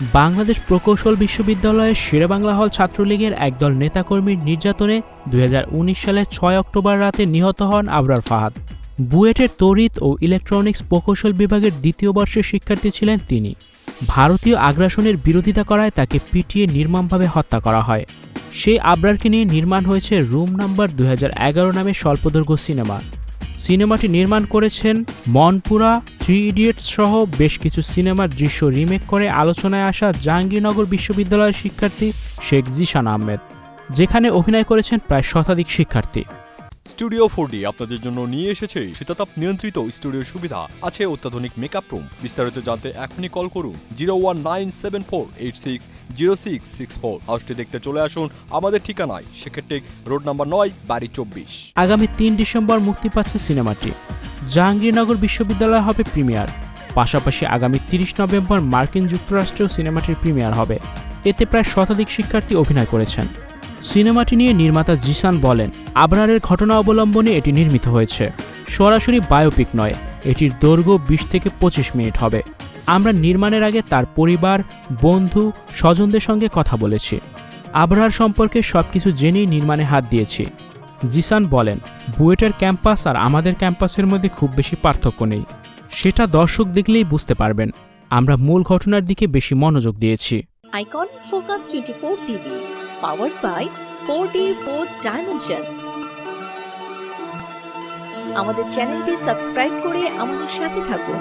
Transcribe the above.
বাংলাদেশ প্রকৌশল বিশ্ববিদ্যালয়ের শেরেবাংলা হল ছাত্রলীগের একদল নেতাকর্মীর নির্যাতনে দুই হাজার উনিশ সালের ছয় অক্টোবর রাতে নিহত হন আবরার ফাহাদ। বুয়েটের তড়িৎ ও ইলেকট্রনিক্স প্রকৌশল বিভাগের দ্বিতীয় বর্ষের শিক্ষার্থী ছিলেন তিনি। ভারতীয় আগ্রাসনের বিরোধিতা করায় তাকে পিটিয়ে নির্মমভাবে হত্যা করা হয়। সেই আবরারকে নিয়ে নির্মাণ হয়েছে রুম নাম্বার দুই নামে স্বল্পদৈর্ঘ্য সিনেমা। সিনেমাটি নির্মাণ করেছেন মনপুরা, থ্রি ইডিয়েটস সহ বেশ কিছু সিনেমার দৃশ্য রিমেক করে আলোচনায় আসা জাহাঙ্গীরনগর বিশ্ববিদ্যালয়ের শিক্ষার্থী শেখ জিশান আহমেদ, যেখানে অভিনয় করেছেন প্রায় শতাধিক শিক্ষার্থী। স্টুডিও ফোর আপনাদের জন্য নিয়ে এসেছে শীতাতাপ নিয়ন্ত্রিত স্টুডিও সুবিধা। আছে অত্যাধুনিক মেকআপ রুম বিস্তারিত জানতে এখনই কল করুন zero one nine seven four eight six zero six six four হাউসটি দেখতে চলে আসুন আমাদের ঠিকানায়। সেক্ষেত্রে রোড নাম্বার নয়, বাড়ি চব্বিশ। আগামী তিন ডিসেম্বর মুক্তি পাচ্ছে সিনেমাটি। জাহাঙ্গীরনগর বিশ্ববিদ্যালয় হবে প্রিমিয়ার। পাশাপাশি আগামী তিরিশ নভেম্বর মার্কিন যুক্তরাষ্ট্রেও সিনেমাটির প্রিমিয়ার হবে। এতে প্রায় শতাধিক শিক্ষার্থী অভিনয় করেছেন। সিনেমাটি নিয়ে নির্মাতা জিসান বলেন আবরারের ঘটনা অবলম্বনে এটি নির্মিত হয়েছে। সরাসরি বায়োপিক নয় এটির দৈর্ঘ্য বিশ থেকে পঁচিশ মিনিট হবে। আমরা নির্মাণের আগে তার পরিবার বন্ধু স্বজনদের সঙ্গে কথা বলেছি। আবরার সম্পর্কে সবকিছু জেনেই নির্মাণে হাত দিয়েছি। জিসান বলেন বুয়েটের ক্যাম্পাস আর আমাদের ক্যাম্পাসের মধ্যে খুব বেশি পার্থক্য নেই। সেটা দর্শক দেখলেই বুঝতে পারবেন। আমরা মূল ঘটনার দিকে বেশি মনোযোগ দিয়েছি। Icon Focus 24 TV, powered by 4D 4th Dimension. আমাদের চ্যানেলটি সাবস্ক্রাইব করে আমাদের সাথে থাকুন